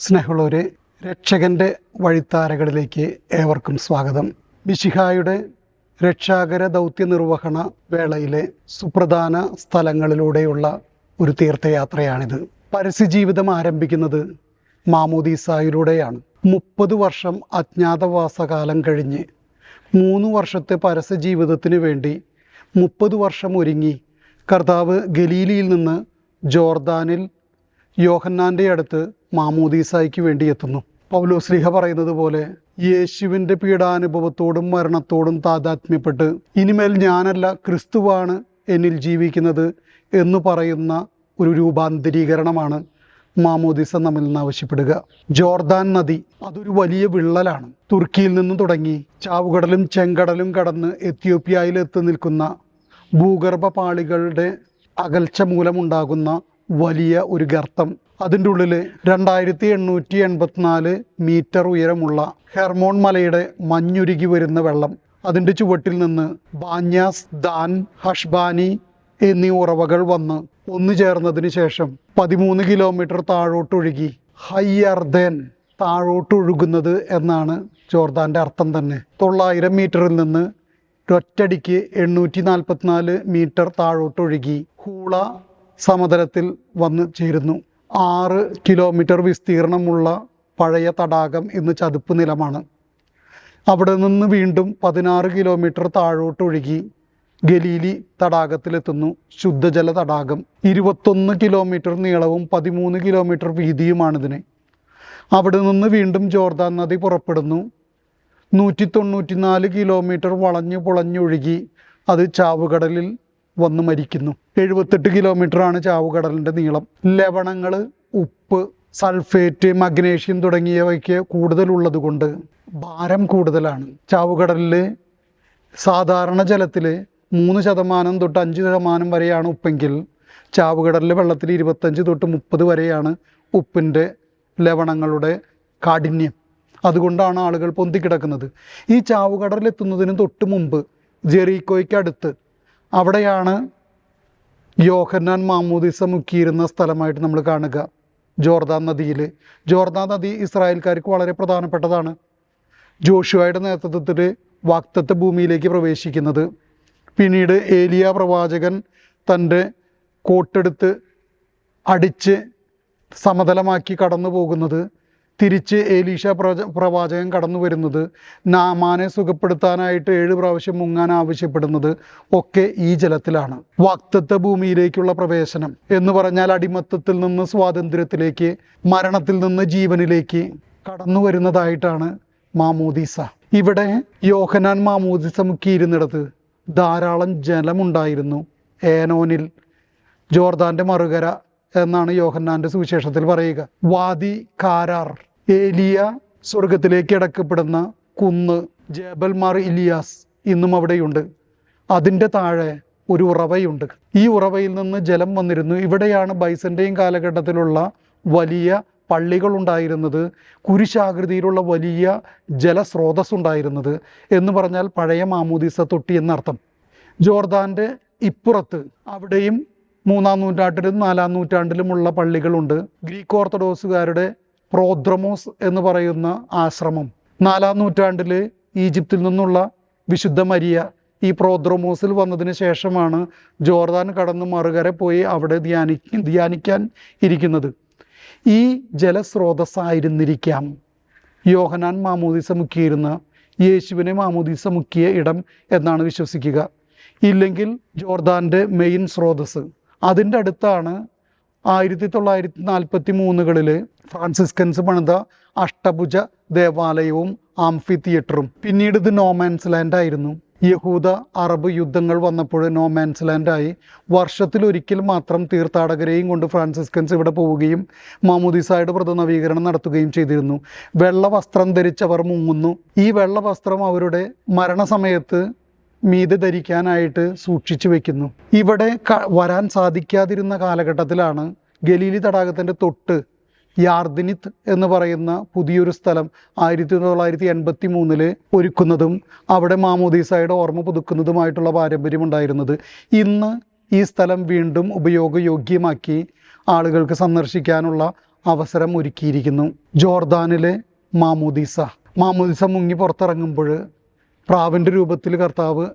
സ്നേഹമുള്ളവരെ രക്ഷകന്റെ വഴിത്താരകളിലേക്ക് ഏവർക്കും സ്വാഗതം. മിശിഹായുടെ രക്ഷാകര ദൗത്യ നിർവഹണ വേളയിലെ സുപ്രധാന സ്ഥലങ്ങളിലൂടെയുള്ള ഒരു തീർത്ഥയാത്രയാണിത്. പരസ്യജീവിതം ആരംഭിക്കുന്നത് മാമോദീസായിലൂടെയാണ്. മുപ്പത് വർഷം അജ്ഞാതവാസകാലം കഴിഞ്ഞ് മൂന്ന് വർഷത്തെ പരസ്യ ജീവിതത്തിന് വേണ്ടി മുപ്പത് വർഷം ഒരുങ്ങി കർത്താവ് ഗലീലിയിൽ നിന്ന് ജോർദാനിൽ യോഹന്നാന്റെ അടുത്ത് മാമോദീസായിക്ക് വേണ്ടി എത്തുന്നു. പൗലോ ശ്രീഹ പറയുന്നത് പോലെ യേശുവിന്റെ പീഡാനുഭവത്തോടും മരണത്തോടും താതാത്മ്യപ്പെട്ട് ഇനിമേൽ ഞാനല്ല ക്രിസ്തുവാണ് എന്നിൽ ജീവിക്കുന്നത് എന്ന് പറയുന്ന ഒരു രൂപാന്തരീകരണമാണ് മാമോദിസ നമ്മിൽ നിന്ന് ആവശ്യപ്പെടുക. ജോർദാൻ നദി അതൊരു വലിയ വിള്ളലാണ്. തുർക്കിയിൽ നിന്നും തുടങ്ങി ചാവുകടലും ചെങ്കടലും കടന്ന് എത്യോപ്യയിൽ എത്തി നിൽക്കുന്ന ഭൂഗർഭ പാളികളുടെ അകൽച്ച മൂലമുണ്ടാകുന്ന വലിയ ഒരു ഗർത്തം. അതിന്റെ ഉള്ളിൽ രണ്ടായിരത്തി എണ്ണൂറ്റി എൺപത്തിനാല് മീറ്റർ ഉയരമുള്ള ഹെർമോൺ മലയുടെ മഞ്ഞുരുകി വരുന്ന വെള്ളം. അതിന്റെ ചുവട്ടിൽ നിന്ന് ബാന്യാസ് ദാൻ ഹഷ്ബാനി എന്നീ ഉറവകൾ വന്ന് ഒന്നു ചേർന്നതിന് ശേഷം പതിമൂന്ന് കിലോമീറ്റർ താഴോട്ടൊഴുകി. ഹയ്യർദേൻ താഴോട്ടൊഴുകുന്നത് എന്നാണ് ജോർദാന്റെ അർത്ഥം തന്നെ. തൊള്ളായിരം മീറ്ററിൽ നിന്ന് ഒറ്റടിക്ക് എണ്ണൂറ്റി നാൽപ്പത്തിനാല് മീറ്റർ താഴോട്ടൊഴുകി. ഹൂള സമതലത്തിൽ വന്ന് ചേരുന്നു. ആറ് കിലോമീറ്റർ വിസ്തീർണമുള്ള പഴയ തടാകം ഇന്ന് ചതുപ്പ് നിലമാണ്. അവിടെ നിന്ന് വീണ്ടും പതിനാറ് കിലോമീറ്റർ താഴോട്ടൊഴുകി ഗലീലി തടാകത്തിലെത്തുന്നു ശുദ്ധജല തടാകം. ഇരുപത്തൊന്ന് കിലോമീറ്റർ നീളവും പതിമൂന്ന് കിലോമീറ്റർ വീതിയുമാണിതിന്. അവിടെ നിന്ന് വീണ്ടും ജോർദാൻ നദി പുറപ്പെടുന്നു. നൂറ്റി തൊണ്ണൂറ്റിനാല് കിലോമീറ്റർ വളഞ്ഞു പുളഞ്ഞൊഴുകി അത് ചാവുകടലിൽ വന്ന് മരിക്കുന്നു. എഴുപത്തെട്ട് കിലോമീറ്ററാണ് ചാവുകടലിന്റെ നീളം. ലവണങ്ങൾ ഉപ്പ് സൾഫേറ്റ് മഗ്നേഷ്യം തുടങ്ങിയവയ്ക്ക് കൂടുതലുള്ളത് കൊണ്ട് ഭാരം കൂടുതലാണ്. ചാവുകടലിൽ സാധാരണ ജലത്തിൽ മൂന്ന് ശതമാനം തൊട്ട് അഞ്ച് ശതമാനം വരെയാണ് ഉപ്പെങ്കിൽ ചാവുകടലിലെ വെള്ളത്തിൽ ഇരുപത്തഞ്ച് തൊട്ട് മുപ്പത് വരെയാണ് ഉപ്പിന്റെ ലവണങ്ങളുടെ കാഠിന്യം. അതുകൊണ്ടാണ് ആളുകൾ പൊന്തിക്കിടക്കുന്നത് ഈ ചാവുകടലിലെത്തുന്നതിന് തൊട്ട് മുമ്പ് ജെറീക്കോയ്ക്ക് അടുത്ത് അവിടെയാണ് യോഹന്നാൻ മാമൂദിസ മുക്കിയിരുന്ന സ്ഥലമായിട്ട് നമ്മൾ കാണുക. ജോർദാൻ നദിയിൽ ജോർദാൻ നദി ഇസ്രായേൽക്കാർക്ക് വളരെ പ്രധാനപ്പെട്ടതാണ്. ജോഷുവയുടെ നേതൃത്വത്തിൽ വാക്തത്വ ഭൂമിയിലേക്ക് പ്രവേശിക്കുന്നത്. പിന്നീട് ഏലിയ പ്രവാചകൻ തന്റെ കോട്ടെടുത്ത് അടിച്ച് സമതലമാക്കി കടന്നു പോകുന്നത് തിരിച്ച് ഏലീഷ പ്രവച പ്രവാചകൻ കടന്നു വരുന്നത് നാമാനെ സുഖപ്പെടുത്താനായിട്ട് ഏഴ് പ്രാവശ്യം മുങ്ങാൻ ആവശ്യപ്പെടുന്നത് ഒക്കെ ഈ ജലത്തിലാണ്. വക്തത്വ ഭൂമിയിലേക്കുള്ള പ്രവേശനം എന്ന് പറഞ്ഞാൽ അടിമത്തത്തിൽ നിന്ന് സ്വാതന്ത്ര്യത്തിലേക്ക് മരണത്തിൽ നിന്ന് ജീവനിലേക്ക് കടന്നു വരുന്നതായിട്ടാണ് മാമോദീസ. ഇവിടെ യോഹനാൻ മാമോദീസ മുക്കിയിരുന്നിടത്ത് ധാരാളം ജലമുണ്ടായിരുന്നു ഏനോനിൽ. ജോർദാന്റെ മറുകര എന്നാണ് യോഹന്നാന്റെ സുവിശേഷത്തിൽ പറയുക. വാദി കാരാർ ഏലിയ സ്വർഗത്തിലേക്ക് അടക്കപ്പെടുന്ന കുന്ന് ജേബൽമാർ ഇലിയാസ് ഇന്നും അവിടെയുണ്ട്. അതിന്റെ താഴെ ഒരു ഉറവയുണ്ട്. ഈ ഉറവയിൽ നിന്ന് ജലം വന്നിരുന്നു. ഇവിടെയാണ് ബൈസന്റെയും കാലഘട്ടത്തിലുള്ള വലിയ പള്ളികൾ ഉണ്ടായിരുന്നത് കുരിശാകൃതിയിലുള്ള വലിയ ജലസ്രോതസ് ഉണ്ടായിരുന്നത് എന്ന് പറഞ്ഞാൽ പഴയ മാമൂദീസ തൊട്ടി എന്നർത്ഥം. ജോർദാന്റെ ഇപ്പുറത്ത് അവിടെയും മൂന്നാം നൂറ്റാണ്ടിലും നാലാം നൂറ്റാണ്ടിലുമുള്ള പള്ളികളുണ്ട്. ഗ്രീക്ക് ഓർത്തഡോക്സുകാരുടെ പ്രോദ്രമോസ് എന്ന് പറയുന്ന ആശ്രമം. നാലാം നൂറ്റാണ്ടിൽ ഈജിപ്തിൽ നിന്നുള്ള വിശുദ്ധ മരിയ ഈ പ്രോദ്രമോസിൽ വന്നതിന് ശേഷമാണ് ജോർദാൻ കടന്ന് മറുകര പോയി അവിടെ ധ്യാനി ധ്യാനിക്കാൻ ഇരിക്കുന്നത്. ഈ ജലസ്രോതസ്സായിരുന്നിരിക്കാം. യോഹനാൻ മാമോദീസ മുക്കിയിരുന്ന യേശുവിനെ മാമോദീസ മുക്കിയ ഇടം എന്നാണ് വിശ്വസിക്കുക. ഇല്ലെങ്കിൽ ജോർദാന്റെ മെയിൻ സ്രോതസ് അതിന്റെ അടുത്താണ് ആയിരത്തി തൊള്ളായിരത്തി നാൽപ്പത്തി മൂന്നുകളിൽ ഫ്രാൻസിസ്കൻസ് പണിത അഷ്ടഭുജ ദേവാലയവും ആംഫി തിയേറ്ററും. പിന്നീട് ഇത് നോമാൻസ് ലാൻഡ് ആയിരുന്നു. യഹൂദ അറബ് യുദ്ധങ്ങൾ വന്നപ്പോൾ നോമാൻസ് ലാൻഡായി വർഷത്തിലൊരിക്കൽ മാത്രം തീർത്ഥാടകരെയും കൊണ്ട് ഫ്രാൻസിസ്കൻസ് ഇവിടെ പോവുകയും മാമോദിസായുടെ വ്രതനവീകരണം നടത്തുകയും ചെയ്തിരുന്നു. വെള്ള വസ്ത്രം ധരിച്ചവർ മുങ്ങുന്നു. ഈ വെള്ള വസ്ത്രം അവരുടെ മരണസമയത്ത് മീതെ ധരിക്കാനായിട്ട് സൂക്ഷിച്ചു വെക്കുന്നു. ഇവിടെ വരാൻ സാധിക്കാതിരുന്ന കാലഘട്ടത്തിലാണ് ഗലീലി തടാകത്തിന്റെ തൊട്ട് യാർദിനിത്ത് എന്ന് പറയുന്ന പുതിയൊരു സ്ഥലം ആയിരത്തി തൊള്ളായിരത്തി എൺപത്തി മൂന്നിൽ ഒരുക്കുന്നതും അവിടെ മാമോദീസായുടെ ഓർമ്മ പുതുക്കുന്നതുമായിട്ടുള്ള പാരമ്പര്യമുണ്ടായിരുന്നത്. ഇന്ന് ഈ സ്ഥലം വീണ്ടും ഉപയോഗയോഗ്യമാക്കി ആളുകൾക്ക് സന്ദർശിക്കാനുള്ള അവസരം ഒരുക്കിയിരിക്കുന്നു. ജോർദാനിലെ മാമോദീസ. മാമോദീസ മുങ്ങി പുറത്തിറങ്ങുമ്പോൾ പ്രാവിന്റെ രൂപത്തിൽ കർത്താവ്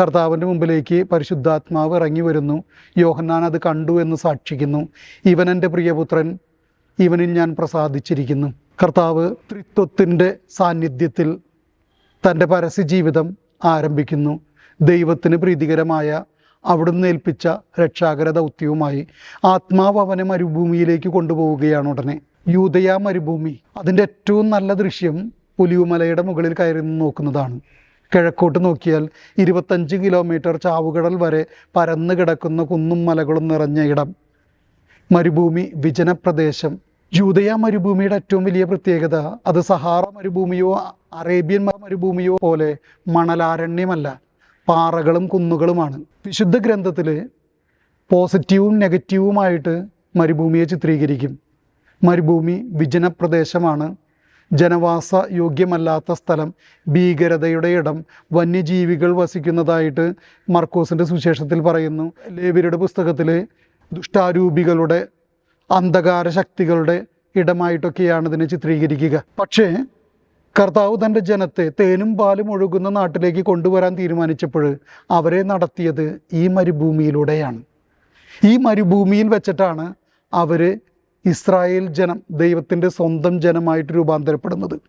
കർത്താവിന്റെ മുമ്പിലേക്ക് പരിശുദ്ധാത്മാവ് ഇറങ്ങി വരുന്നു. യോഹന്നാൻ അത് കണ്ടു എന്ന് സാക്ഷിക്കുന്നു. ഇവൻ എന്റെ പ്രിയപുത്രൻ ഇവനിൽ ഞാൻ പ്രസാദിച്ചിരിക്കുന്നു. കർത്താവ് ത്രിത്വത്തിന്റെ സാന്നിധ്യത്തിൽ തന്റെ പരസ്യ ജീവിതം ആരംഭിക്കുന്നു. ദൈവത്തിന് പ്രീതികരമായ അവിടുന്ന് ഏൽപ്പിച്ച രക്ഷാകര ദൗത്യവുമായി ആത്മാവ് അവനെ മരുഭൂമിയിലേക്ക് കൊണ്ടുപോവുകയാണ് ഉടനെ. യൂതയ മരുഭൂമി. അതിന്റെ ഏറ്റവും നല്ല ദൃശ്യം പുലിയുമലയുടെ മുകളിൽ കയറി നോക്കുന്നതാണ്. കിഴക്കോട്ട് നോക്കിയാൽ ഇരുപത്തഞ്ച് കിലോമീറ്റർ ചാവുകടൽ വരെ പരന്നു കിടക്കുന്ന കുന്നും മലകളും നിറഞ്ഞ ഇടം. മരുഭൂമി വിജനപ്രദേശം. ജൂതയ മരുഭൂമിയുടെ ഏറ്റവും വലിയ പ്രത്യേകത അത് സഹാറ മരുഭൂമിയോ അറേബ്യൻ മരുഭൂമിയോ പോലെ മണലാരണ്യമല്ല പാറകളും കുന്നുകളുമാണ്. വിശുദ്ധ ഗ്രന്ഥത്തിൽ പോസിറ്റീവും നെഗറ്റീവുമായിട്ട് മരുഭൂമിയെ ചിത്രീകരിക്കും. മരുഭൂമി വിജനപ്രദേശമാണ്. ജനവാസ യോഗ്യമല്ലാത്ത സ്ഥലം ഭീകരതയുടെ ഇടം വന്യജീവികൾ വസിക്കുന്നതായിട്ട് മർക്കോസിന്റെ സുവിശേഷത്തിൽ പറയുന്നു. ലേവിയുടെ പുസ്തകത്തിൽ ദുഷ്ടാരൂപികളുടെ അന്ധകാര ശക്തികളുടെ ഇടമായിട്ടൊക്കെയാണ് ഇതിനെ ചിത്രീകരിക്കുക. പക്ഷേ കർത്താവ് തന്റെ ജനത്തെ തേനും പാലും ഒഴുകുന്ന നാട്ടിലേക്ക് കൊണ്ടുവരാൻ തീരുമാനിച്ചപ്പോൾ അവരെ നടത്തിയത് ഈ മരുഭൂമിയിലൂടെയാണ്. ഈ മരുഭൂമിയിൽ വെച്ചിട്ടാണ് അവർ ഇസ്രായേൽ ജനം ദൈവത്തിന്റെ സ്വന്തം ജനമായിട്ട് രൂപാന്തരപ്പെടുന്നത്.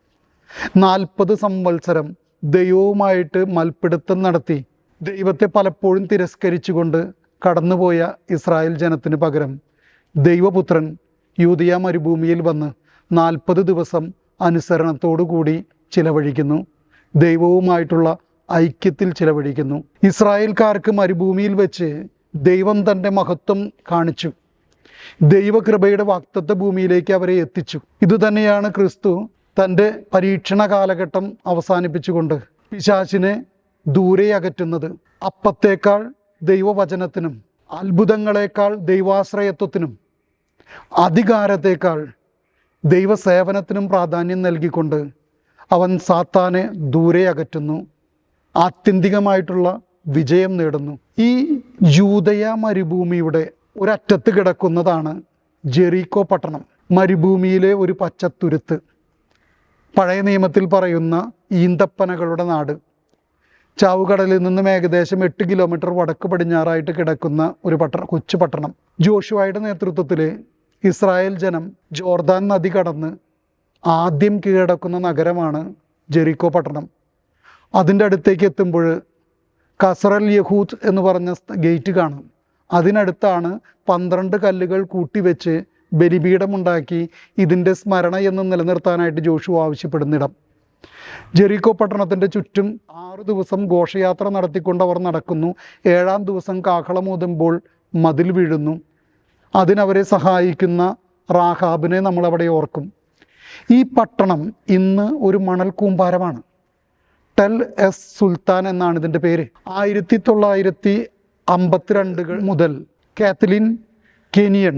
നാൽപ്പത് സംവത്സരം ദൈവവുമായിട്ട് മൽപ്പിടുത്തം നടത്തി ദൈവത്തെ പലപ്പോഴും തിരസ്കരിച്ചുകൊണ്ട് കടന്നുപോയ ഇസ്രായേൽ ജനത്തിന് പകരം ദൈവപുത്രൻ യൂതിയ മരുഭൂമിയിൽ വന്ന് നാൽപ്പത് ദിവസം അനുസരണത്തോടു കൂടി ചിലവഴിക്കുന്നു. ദൈവവുമായിട്ടുള്ള ഐക്യത്തിൽ ചിലവഴിക്കുന്നു. ഇസ്രായേൽക്കാർക്ക് മരുഭൂമിയിൽ വെച്ച് ദൈവം തന്റെ മഹത്വം കാണിച്ചു. ദൈവകൃപയുടെ വാക്തത്വ ഭൂമിയിലേക്ക് അവരെ എത്തിച്ചു. ഇതുതന്നെയാണ് ക്രിസ്തു തന്റെ പരീക്ഷണ കാലഘട്ടം അവസാനിപ്പിച്ചുകൊണ്ട് പിശാചിനെ ദൂരെ അകറ്റുന്നത്. അപ്പത്തേക്കാൾ ദൈവവചനത്തിനും അത്ഭുതങ്ങളെക്കാൾ ദൈവാശ്രയത്വത്തിനും അധികാരത്തേക്കാൾ ദൈവസേവനത്തിനും പ്രാധാന്യം നൽകിക്കൊണ്ട് അവൻ സാത്താനെ ദൂരെ അകറ്റുന്നു. ആത്യന്തികമായിട്ടുള്ള വിജയം നേടുന്നു. ഈ ജൂതയ മരുഭൂമിയുടെ ഒരറ്റത്ത് കിടക്കുന്നതാണ് ജെറീക്കോ പട്ടണം മരുഭൂമിയിലെ ഒരു പച്ചത്തുരുത്ത്. പഴയ നിയമത്തിൽ പറയുന്ന ഈന്തപ്പനകളുടെ നാട്. ചാവുകടലിൽ നിന്നും ഏകദേശം എട്ട് കിലോമീറ്റർ വടക്ക് പടിഞ്ഞാറായിട്ട് കിടക്കുന്ന ഒരു പട്ടണം കൊച്ചു പട്ടണം. ജോഷുവായുടെ നേതൃത്വത്തിൽ ഇസ്രായേൽ ജനം ജോർദാൻ നദി കടന്ന് ആദ്യം കീഴടക്കുന്ന നഗരമാണ് ജെറിക്കോ പട്ടണം. അതിന്റെ അടുത്തേക്ക് എത്തുമ്പോൾ കസറൽ യഹൂദ് എന്ന് പറഞ്ഞ ഗേറ്റ് കാണും. അതിനടുത്താണ് പന്ത്രണ്ട് കല്ലുകൾ കൂട്ടിവെച്ച് ബലിപീഠമുണ്ടാക്കി ഇതിന്റെ സ്മരണ എന്ന് നിലനിർത്താനായിട്ട് ജോഷു ആവശ്യപ്പെടുന്നിടം. ജെറീക്കോ പട്ടണത്തിന്റെ ചുറ്റും ആറ് ദിവസം ഘോഷയാത്ര നടത്തിക്കൊണ്ട് അവർ നടക്കുന്നു. ഏഴാം ദിവസം കാഹളമൂതുമ്പോൾ മതിൽ വീഴുന്നു. അതിനവരെ സഹായിക്കുന്ന റാഹാബിനെ നമ്മളവിടെ ഓർക്കും. ഈ പട്ടണം ഇന്ന് ഒരു മണൽ കൂമ്പാരമാണ്. ടെൽ എസ് സുൽത്താൻ എന്നാണ് ഇതിന്റെ പേര്. ആയിരത്തി തൊള്ളായിരത്തി അമ്പത്തിരണ്ടുകൾ മുതൽ കാത്തലിൻ കെനിയൻ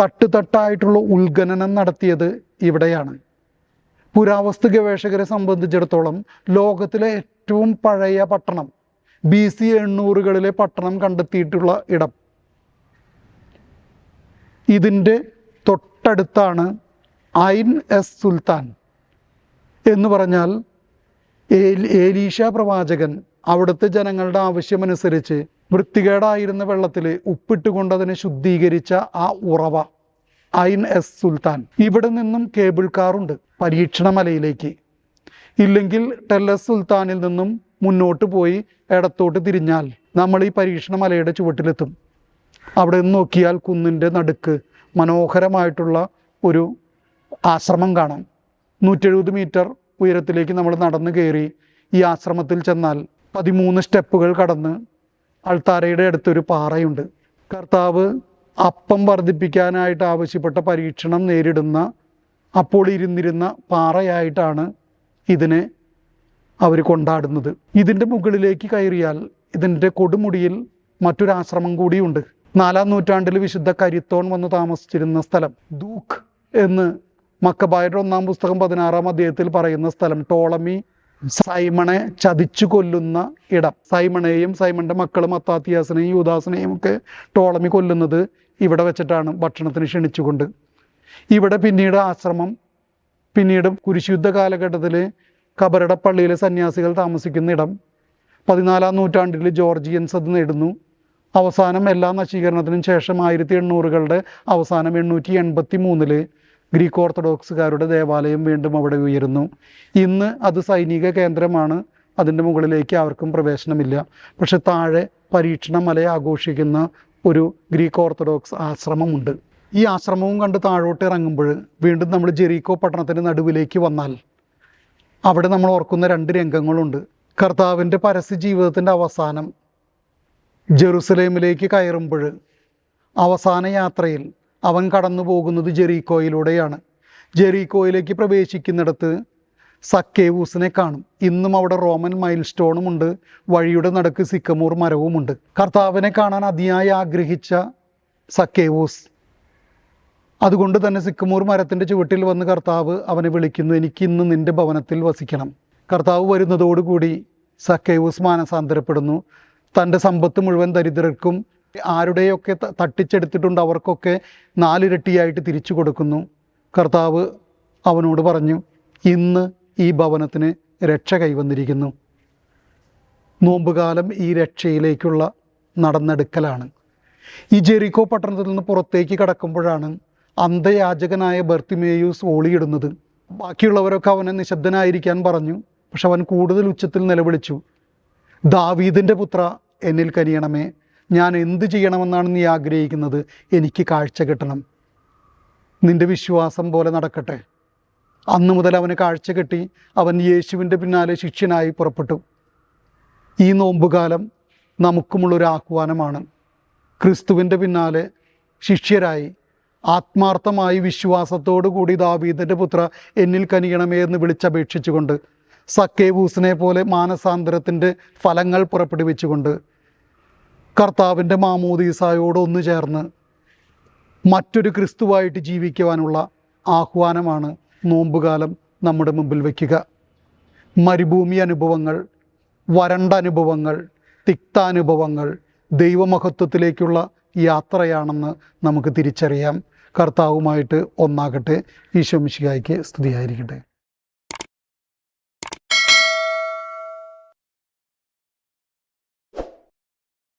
തട്ടുതട്ടായിട്ടുള്ള ഉത്ഖനനം നടത്തിയത് ഇവിടെയാണ്. പുരാവസ്തു ഗവേഷകരെ സംബന്ധിച്ചിടത്തോളം ലോകത്തിലെ ഏറ്റവും പഴയ പട്ടണം ബി സി എണ്ണൂറുകളിലെ പട്ടണം കണ്ടെത്തിയിട്ടുള്ള ഇടം. ഇതിന്റെ തൊട്ടടുത്താണ് ഐൻ എസ് സുൽത്താൻ എന്ന് പറഞ്ഞാൽ ഏലീഷ പ്രവാചകൻ അവിടുത്തെ ജനങ്ങളുടെ ആവശ്യമനുസരിച്ച് വൃത്തികേടായിരുന്ന വെള്ളത്തിൽ ഉപ്പിട്ട് കൊണ്ടതിനെ ശുദ്ധീകരിച്ച ആ ഉറവ ഐൻ എസ് സുൽത്താൻ. ഇവിടെ നിന്നും കേബിൾ കാറുണ്ട് പരീക്ഷണ മലയിലേക്ക് ഇല്ലെങ്കിൽ ടെല്ലസ് സുൽത്താനിൽ നിന്നും മുന്നോട്ട് പോയി ഇടത്തോട്ട് തിരിഞ്ഞാൽ നമ്മൾ ഈ പരീക്ഷണ മലയുടെ ചുവട്ടിലെത്തും. അവിടെ നിന്ന് നോക്കിയാൽ കുന്നിന്റെ നടുക്ക് മനോഹരമായിട്ടുള്ള ഒരു ആശ്രമം കാണാം. നൂറ്റെഴുപത് മീറ്റർ ഉയരത്തിലേക്ക് നമ്മൾ നടന്നു കയറി ഈ ആശ്രമത്തിൽ ചെന്നാൽ പതിമൂന്ന് സ്റ്റെപ്പുകൾ കടന്ന് അൾത്താരയുടെ അടുത്തൊരു പാറയുണ്ട്. കർത്താവ് അപ്പം വർദ്ധിപ്പിക്കാനായിട്ട് ആവശ്യപ്പെട്ട പരീക്ഷണം നേരിടുന്ന അപ്പോൾ ഇരുന്നിരുന്ന പാറയായിട്ടാണ് ഇതിനെ അവർ കൊണ്ടാടുന്നത്. ഇതിന്റെ മുകളിലേക്ക് കയറിയാൽ ഇതിന്റെ കൊടുമുടിയിൽ മറ്റൊരാശ്രമം കൂടിയുണ്ട്. നാലാം നൂറ്റാണ്ടിൽ വിശുദ്ധ കരിത്തോൺ വന്ന് താമസിച്ചിരുന്ന സ്ഥലം ദൂഖ് എന്ന് മക്കബായുടെ ഒന്നാം പുസ്തകം പതിനാറാം അധ്യായത്തിൽ പറയുന്ന സ്ഥലം ടോളമി സൈമണെ ചതിച്ചു കൊല്ലുന്ന ഇടം. സൈമണേയും സൈമണിന്റെ മക്കളും അത്താത്തിയാസിനെയും യൂദാസിനെയും ഒക്കെ ടോളമി കൊല്ലുന്നത് ഇവിടെ വെച്ചിട്ടാണ് ഭക്ഷണത്തിന് ക്ഷണിച്ചുകൊണ്ട്. ഇവിടെ പിന്നീട് ആശ്രമം പിന്നീട് കുരിശുദ്ധ കാലഘട്ടത്തിൽ പള്ളിയിലെ സന്യാസികൾ താമസിക്കുന്ന ഇടം. പതിനാലാം നൂറ്റാണ്ടിൽ ജോർജിയൻസ് അത് നേടുന്നു. അവസാനം എല്ലാ നശീകരണത്തിനും ശേഷം ആയിരത്തി എണ്ണൂറുകളുടെ അവസാനം എണ്ണൂറ്റി എൺപത്തി മൂന്നിൽ ഗ്രീക്ക് ഓർത്തഡോക്സുകാരുടെ ദേവാലയം വീണ്ടും അവിടെ ഉയരുന്നു. ഇന്ന് അത് സൈനിക കേന്ദ്രമാണ്. അതിന്റെ മുകളിലേക്ക് ആർക്കും പ്രവേശനമില്ല. പക്ഷെ താഴെ പരീക്ഷണ മല ആഘോഷിക്കുന്ന ഒരു ഗ്രീക്ക് ഓർത്തഡോക്സ് ആശ്രമമുണ്ട്. ഈ ആശ്രമവും കണ്ട് താഴോട്ട് ഇറങ്ങുമ്പോൾ വീണ്ടും നമ്മൾ ജെറീക്കോ പട്ടണത്തിന്റെ നടുവിലേക്ക് വന്നാൽ അവിടെ നമ്മൾ ഓർക്കുന്ന രണ്ട് രംഗങ്ങളുണ്ട്. കർത്താവിന്റെ പരസ്യ ജീവിതത്തിന്റെ അവസാനം ജെറുസലേമിലേക്ക് കയറുമ്പോൾ അവസാന യാത്രയിൽ അവൻ കടന്നു പോകുന്നത് ജെറീക്കോയിലൂടെയാണ്. ജെറീക്കോയിലേക്ക് പ്രവേശിക്കുന്നിടത്ത് സക്കേവൂസിനെ കാണും. ഇന്നും അവിടെ റോമൻ മൈൽ സ്റ്റോണുമുണ്ട് വഴിയുടെ നടുക്ക് സിക്കമൂർ മരവുമുണ്ട്. കർത്താവിനെ കാണാൻ അതിയായി ആഗ്രഹിച്ച സക്കേവൂസ്. അതുകൊണ്ട് തന്നെ സിക്കമൂർ മരത്തിന്റെ ചുവട്ടിൽ വന്ന് കർത്താവ് അവനെ വിളിക്കുന്നു എനിക്ക് ഇന്ന് നിന്റെ ഭവനത്തിൽ വസിക്കണം. കർത്താവ് വരുന്നതോടുകൂടി സക്കേവൂസ് മാനസാന്തരപ്പെടുന്നു. തന്റെ സമ്പത്ത് മുഴുവൻ ദരിദ്രർക്കും ആരുടെയൊക്കെ തട്ടിച്ചെടുത്തിട്ടുണ്ട് അവർക്കൊക്കെ നാലിരട്ടിയായിട്ട് തിരിച്ചു കൊടുക്കുന്നു. കർത്താവ് അവനോട് പറഞ്ഞു ഇന്ന് ഈ ഭവനത്തിന് രക്ഷ കൈവന്നിരിക്കുന്നു. നോമ്പുകാലം ഈ രക്ഷയിലേക്കുള്ള നടന്നെടുക്കലാണ്. ഈ ജെറിക്കോ പട്ടണത്തിൽ നിന്ന് പുറത്തേക്ക് കടക്കുമ്പോഴാണ് അന്ധയാചകനായ ബർത്തിമേയൂസ് ഓളിയിടുന്നത്. ബാക്കിയുള്ളവരൊക്കെ അവനെ നിശബ്ദനായിരിക്കാൻ പറഞ്ഞു പക്ഷെ അവൻ കൂടുതൽ ഉച്ചത്തിൽ നിലവിളിച്ചു ദാവീദിന്റെ പുത്ര എന്നിൽ കനിയണമേ ഞാൻ എന്ത് ചെയ്യണമെന്നാണ് നീ ആഗ്രഹിക്കുന്നത്? എനിക്ക് കാഴ്ച കിട്ടണം. നിന്റെ വിശ്വാസം പോലെ നടക്കട്ടെ. അന്ന് മുതൽ അവന് കാഴ്ച കിട്ടി. അവൻ യേശുവിന്റെ പിന്നാലെ ശിഷ്യനായി പുറപ്പെട്ടു. ഈ നോമ്പുകാലം നമുക്കുമുള്ളൊരു ആഹ്വാനമാണ്. ക്രിസ്തുവിന്റെ പിന്നാലെ ശിഷ്യരായി. ആത്മാർത്ഥമായി വിശ്വാസത്തോടു കൂടി ദാവീദന്റെ പുത്ര എന്നിൽ കനിയണമേ എന്ന് വിളിച്ചപേക്ഷിച്ചുകൊണ്ട് സക്കേവൂസിനെ പോലെ മാനസാന്തരത്തിന്റെ ഫലങ്ങൾ പുറപ്പെടുവിച്ചുകൊണ്ട് കർത്താവിന്റെ മാമോദീസായോട് ഒന്നു ചേർന്ന് മറ്റൊരു ക്രിസ്തുവായിട്ട് ജീവിക്കുവാനുള്ള ആഹ്വാനമാണ് നോമ്പുകാലം നമ്മുടെ മുമ്പിൽ വയ്ക്കുക. മരുഭൂമി അനുഭവങ്ങൾ വരണ്ട അനുഭവങ്ങൾ തിക്താനുഭവങ്ങൾ ദൈവമഹത്വത്തിലേക്കുള്ള യാത്രയാണെന്ന് നമുക്ക് തിരിച്ചറിയാം. കർത്താവുമായിട്ട് ഒന്നാകട്ടെ. ഈശോ മിശികായ്ക്ക് സ്തുതിയായിരിക്കട്ടെ.